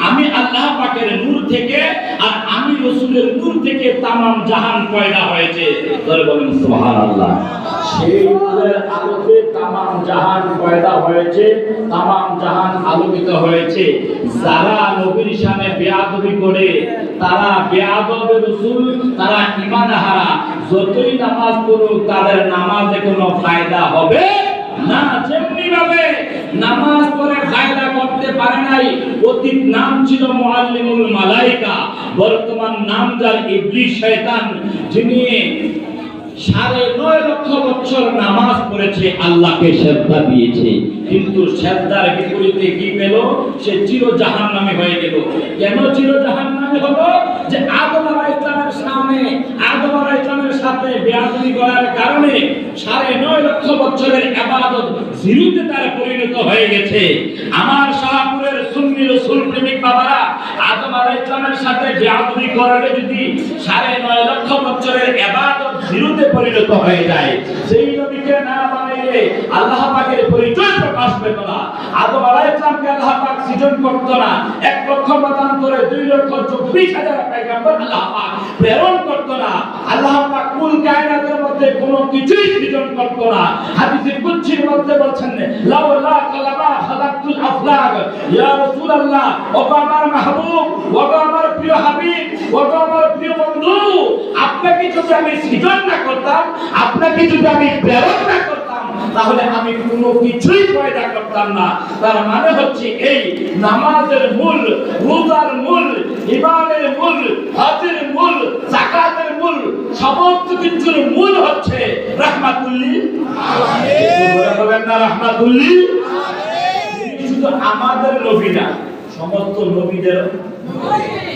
আমি আল্লাহ পাকের নূর থেকে আর আমি রাসূলের নূর থেকে তামাম জাহান পয়দা হয়েছে। যারা নবীর তারা রাসূল, তারা যতই নামাজ পড়ুক, তাদের নামাজে কোনো ফায়দা হবে না কিন্তু শ্রদ্ধার বিপরীতে কি পেল? সে চির জাহান নামে হয়ে গেল। কেন চির জাহান নামে হলো? যে আদম আলাইহিস ইসলামের সামনে, আদম আলাইহিস ইসলামের সাথে বেয়াদবি করার কারণে সাড়ে নয় লক্ষ বছরের জিরুতে তার পরিণত হয়ে গেছে। আমার শাহপুরের সুন্নি রসুল প্রেমিক বাবারা, আদম ইসলামের সাথে বেয়াদবি করালে যদি সাড়ে নয় লক্ষ বছরের ইবাদত জিরুতে পরিণত হয়ে যায়, সেই নবীকে না বানাইলে আল্লাহ পাকের পরিচয় প্রকাশ পেত না। আদম ইসলামকে আল্লাহ পাক সৃজন করত না। এক লক্ষ মতান্তরে দুই লক্ষ চব্বিশ হাজার পয়গম্বর আল্লাহ প্রেরণ করত না। আল্লাহ পাক কুল কায়নাতের মধ্যে কোনো কিছুই সৃজন করত না। হাদিসে কুদসির মধ্যে বলছেন লাউলা কালামা খালাকতুল আফলাক। ইয়া রাসূলুল্লাহ ও গো আমার মাহবুব ও গো আমার প্রিয় হাবিব ও আমার প্রিয় বন্ধু আপনাকে যদি আমি সৃজন না করতাম, আপনাকে যদি আমি প্রেরণ না করতাম তাহলে আমি কোনো কিছুই পয়দা করতাম না। তার মানে হচ্ছে এই নামাজের মূল রোজার মূল ইমানের মূল হজের মূল জাকাতের মূল সমস্ত কিছুর মূল হচ্ছে রাহমাতুল্লিল আলামিন বলেন না রাহমাতুল্লিল শুধু আমাদের নবী না সমস্ত নবীদের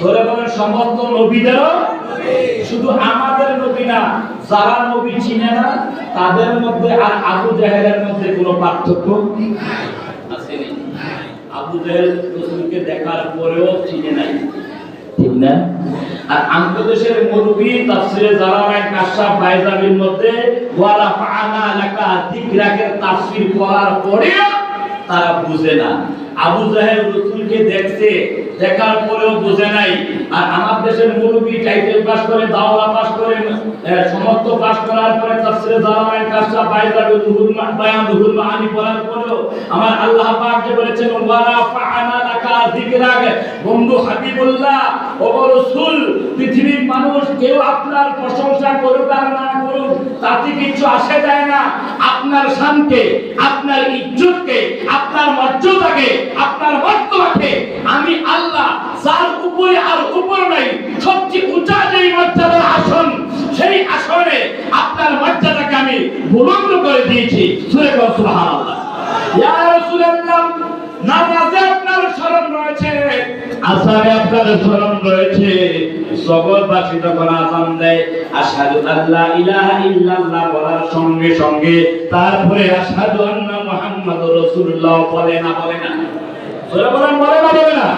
ধরে বলেন সমস্ত নবীদেরও শুধু আমাদের নবী না, যারা নবী চিনে না, তাদের মধ্যে আর আবু জাহেলের মধ্যে কোনো পার্থক্য আবু জাহেল রসুলকে দেখার পরেও চিনে নাই। ঠিক না? আর তাফসিরে জালালাইন কাশাফ, বাইজাবির মধ্যে, ওয়ালা লাকা করার তারা বুঝে না। আবু জাহেল রসুলকে দেখছে দেখার পরেও বুঝে নাই। আর আমার দেশের মুরব্বী টাইটেল পাস করে দাওলা পাস করে সমস্ত পাস করার পরে তাফসিরে জালালাইন কাশাফ বাইজাবির রুহুল মা বায়ান রুহুল মাআনি পড়ার পরেও। আমার আল্লাহ পাক যে বলেছেন ওয়ালা ফাআনা লাকা যিকরাক বন্ধু হাবিবুল্লাহ, ও রাসূল, পৃথিবীর মানুষ কেউ আপনার প্রশংসা করুক আর না করুক, তাতে কিছু আসে যায় না। আপনার শানকে, আপনার ইজ্জতকে, আপনার মর্যাদাকে, আপনার যার উপরে আর উপর নাই। সবচেয়ে উঁচা যেই আসন, সেই আসনে আপনার মর্যাদাকে আমি বুলন্দ করে দিয়েছি। সুরে সঙ্গে সঙ্গে তারপরে রাসূলুল্লাহ বলে না বলে না। বলে না বলে না।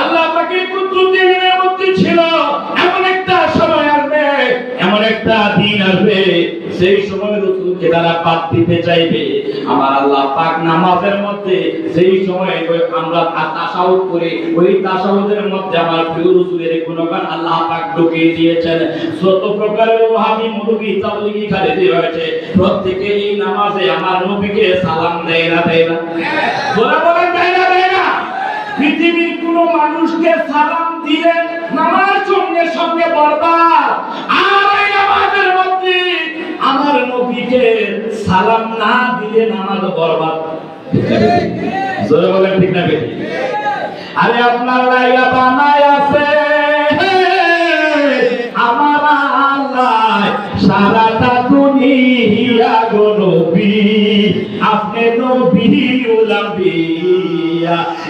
আল্লাহ নিয়ামত ছিল। এমন একটা সময় আসবে এমন একটা দিন আসবে সেই সময় রসুলকে তারা বাদ দিতে চাইবে। আমার আল্লাহ পাক নামাজের মধ্যে সেই সময় আমরা তাসাউদ করে। ওই তাসাউদের মধ্যে আমার প্রিয় রসুলের গুণগান আল্লাহ পাক ঢুকিয়ে দিয়েছেন। যত প্রকারের ওহাবি মুরগি তাবলিগি রয়েছে প্রত্যেকে এই নামাজে আমার নবীকে সালাম দেয় না দেয় না। জোরে বলেন দেয় না। পৃথিবীর কোন মানুষকে সালাম দিলে নামাজ সঙ্গে সঙ্গে বরবাদ। আমার নবীকে সালাম না দিলে নামাজ বরবাদ। আরে আপনার লাইলা বানায় আছে। আমার আল্লাহ সারাটা আপনি নবী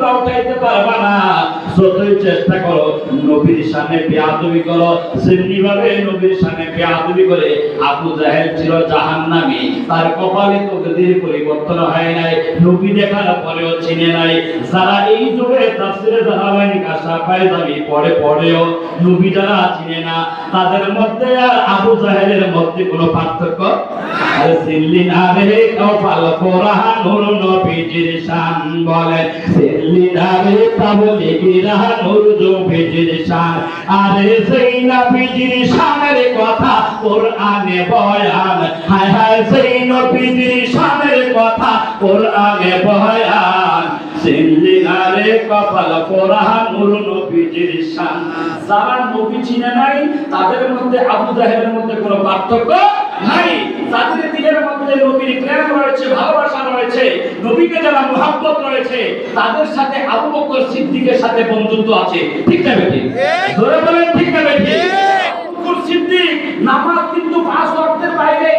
তোমরা উঠাইতে পারবা না। যতই চেষ্টা করো, নবীর সামনে বেয়াদবি করো সেমনি ভাবে নবীর সামনে বেয়াদবি করে আবু জাহেল ছিল তার কপালে পরিবর্তন হয় নাই, নবী দেখার পরেও চিনে নাই। যারা এই যুগে তাফসিরে পড়ে, পড়েও নবী যারা চিনে না, তাদের মধ্যে আর আবু জাহেলের মধ্যে কোনো পার্থক্য? কপাল নবীজির শান বলে সিল্লি না রে তাবলিগিরা নূর নবীজির শান আরে সেই নবীজির শানের কথা, কোরআনে বয়ান। হায় হায় সেই নবীজির শানের কথা, কোরআনে বয়ান। সিল্লি না রে কপাল পোড়া নূর নবীজির শান যারা নবী চিনে নাই, তাদের মধ্যে আবু মধ্যে কোনো পার্থক্য নাই তাদের দিলের মধ্যে নবীর প্রেম রয়েছে ভালোবাসা রয়েছে নবীকে যারা মোহাম্মত রয়েছে তাদের সাথে আবু বকর সিদ্দিকের সাথে বন্ধুত্ব আছে। ঠিক না বেটি? ধরে বলেন ঠিক না বেটি? সিদ্দিক নামাজ কিন্তু পাঁচ অর্থের বাইরে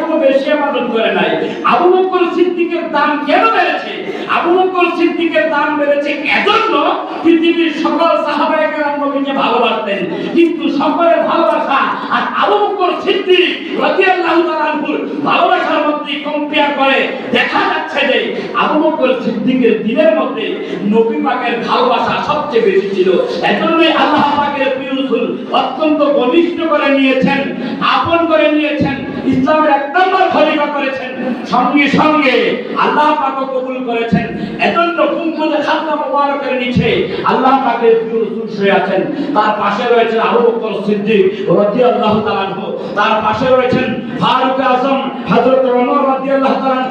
কোনো বেশি ইবাদত করে নাই। আবু বকর সিদ্দিকের দাম কেন বেড়েছে? আবু বকর সিদ্দিকের দাম বেড়েছে এজন্য পৃথিবীর সকল সাহাবায়ে কেরাম নবীকে ভালোবাসতেন। কিন্তু সকলের ভালোবাসা আর আবু বকর সিদ্দিক রাদিয়াল্লাহু তাআলা আনহুর ভালোবাসার মধ্যে কম্পেয়ার করে। দেখা যাচ্ছে যে আবু বকর সিদ্দিকের দিলের মধ্যে নবী পাকের ভালোবাসা সবচেয়ে বেশি ছিল। এজন্যই আল্লাহ পাকের প্রিয় অত্যন্ত ঘনিষ্ঠ করে নিয়েছেন, আপন করে নিয়েছেন। ইসলামের এক নম্বর খলিফা করেছেন, সঙ্গে সঙ্গে আল্লাহ পাকও কবুল করেছেন। এজন্য কুমকুলে খাতনা মোবারকের নিচে আল্লাহ পাকের প্রিয় রাসূল শুয়ে আছেন। তার পাশে রয়েছেন আবু বকর সিদ্দিক রাদিয়াল্লাহু তাআলা তার পাশে রয়েছেন ফারুক আজম, হযরত ওমর রাদিয়াল্লাহু তাআলা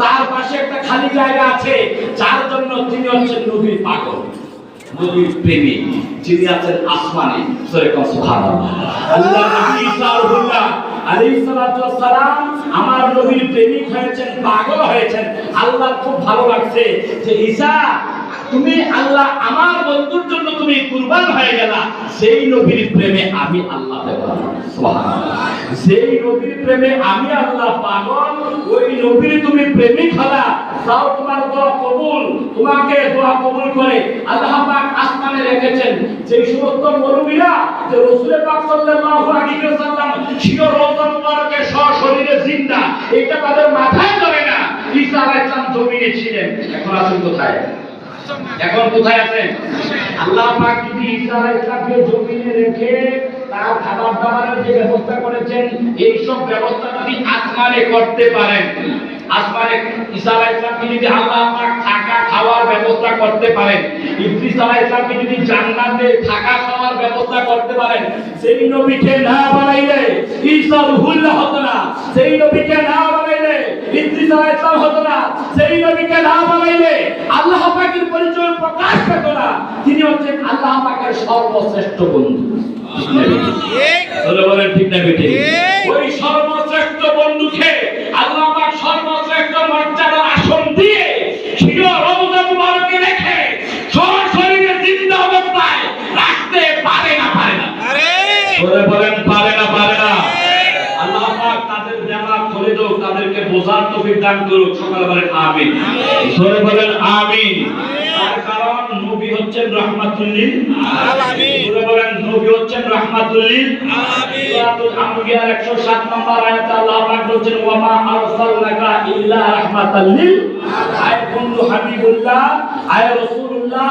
তার পাশে একটা খালি জায়গা আছে, যার জন্য তিনি হচ্ছেন নবীর পাগল, নবীর প্রেমী যিনি আছেন আসমানে সুবহানাল্লাহ। আল্লাহ নবী ঈসা সালাম আমার নবীর প্রেমিক হয়েছেন পাগল হয়েছেন। আল্লাহ খুব ভালো লাগছে যে ঈসা তুমি আল্লাহ আমার বন্ধুর জন্য তুমি কুরবান হয়ে গেলা। সেই নবীর প্রেমে আমি আল্লাহ সেই নবীর প্রেমে আমি আল্লাহ পাগল। ওই নবীর তুমি প্রেমিক হলা। তাও তোমার দোয়া কবুল, তোমাকে দোয়া কবুল করে আল্লাহ পাক আসমানে রেখেছেন। সেই সমস্ত মরুমিরা যে রাসূল পাক সাল্লাল্লাহু আলাইহি ওয়াসাল্লাম ছিল রওজা মুবারকে সশরীরে জিন্দা, এটা তাদের মাথায় ধরে না। ঈসা আলাইহিস সালাম জমিনে ছিলেন। এখন আছেন কোথায়? এখন কোথায় আছেন? আল্লাহ পাক যদি ঈসা আলাইহিস সালামকে জমিনে রেখে তার খাবার দাবারের যে ব্যবস্থা করেছেন এই সব ব্যবস্থা যদি আসমানে করতে পারেন আসমানে ঈসা আলাইহিস সালামকে যদি আল্লাহ পাক থাকা খাওয়ার ব্যবস্থা করতে পারেন ইদ্রিস আলাইহিস সালামকে যদি জান্নাতে থাকা খাওয়ার ব্যবস্থা করতে পারেন সেই নবীকে না বানাইলে ঈসা রুহুল্লাহ হতো না। সেই নবীকে না বানাইলে ইদ্রিস আলাইহিস সালাম হতো না। সেই নবীকে না বানাইলে আল্লাহ পাকের পরিচয় প্রকাশ পেত না। তিনি হচ্ছেন আল্লাহ পাকের সর্বশ্রেষ্ঠ বন্ধু। বলেন ঠিক না বেটে ওই সর্বশ্রেষ্ঠ ছিল রওজা মুবারকে রেখে সরাসরি জিন্দা অবস্থায় রাখতে পারে না পারে না। বলে বলেন পারে না পারে না। আল্লাহ পাক তাদের জামা খুলে দাও তাদেরকে বোঝার তৌফিক দান করুক। সকালে বলেন আমিন। জোরে বলেন আমিন। তার কারণ নবী হচ্ছেন রহমাতুল্লিল। আলামিন। বলেন নবী হচ্ছেন রহমাতুল্লিল। আলামিন সূরাতুল আম্বিয়ার 107 নম্বর আয়াতে আল্লাহ পাক বলেন ওয়া মা আরসালনাকা ইল্লা রাহমাতাল লিল বন্ধু হাবিবুল্লাহ, আয় রাসূলুল্লাহ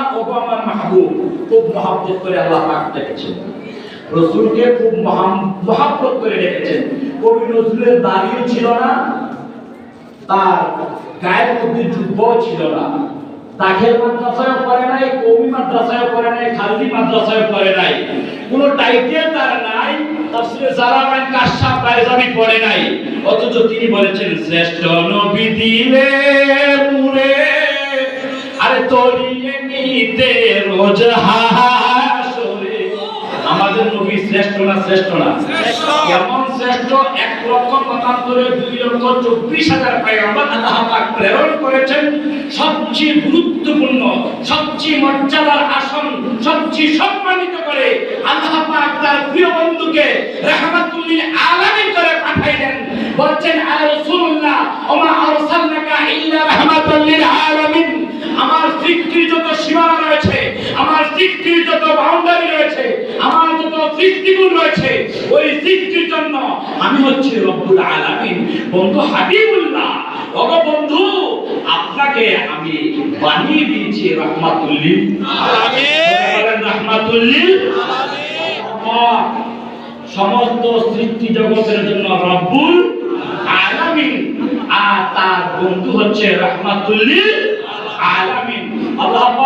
মাহবুব। খুব করে আল্লাহ পাক খুব করে কবি নজরুলের ছিল না, তার গায়ের মধ্যে ছিল না। মাদ্রাসায় পড়ে নাই কবি মাদ্রাসায় পড়ে নাই খালদি মাদ্রাসায় পড়ে নাই। কোনো টাইটেল তার নাই তাফসিরে জালালাইন কাশফ বাইজামি পড়ে নাই অথচ তিনি বলেছেন শ্রেষ্ঠ নবী দিলে মুরে আরে তরিয়ে নিতে রোজ হাসরে আমাদের নবী শ্রেষ্ঠ না শ্রেষ্ঠ না? কেমন শ্রেষ্ঠ? এক লক্ষ পঁচাত্তরে দুই লক্ষ চব্বিশ হাজার পয়গম্বর প্রেরণ করেছেন। সবচেয়ে গুরুত্বপূর্ণ, সবচেয়ে মর্যাদার আসন, সবচেয়ে সম্মানিত করে আল্লাহ তার প্রিয় বন্ধুকে রাহমাতুল্লিল আলামিন করে পাঠাইলেন বলছেন আয় রাসূলুল্লাহ, ওমা আরসালনাকা ইল্লা রাহমাতাল আলামিন? আমার সৃষ্টির সীমানা রয়েছে, আমার সৃষ্টির বাউন্ডারি রয়েছে, আমার সৃষ্টিগুণ রয়েছে ওই সৃষ্টির জন্য আমি হচ্ছে রব্বুল আলামিন। বন্ধু হাবিবুল্লাহ ওগো বন্ধু আপনাকে আমি বানিয়ে দিয়েছি রহমাতুল্লিল রহমাতুল্লিল। সমস্ত সৃষ্টি জগতের জন্য রব্বুল আলামিন। আর তার বন্ধু হচ্ছে রহমাতুল্লিল আলামিন। আল্লাহ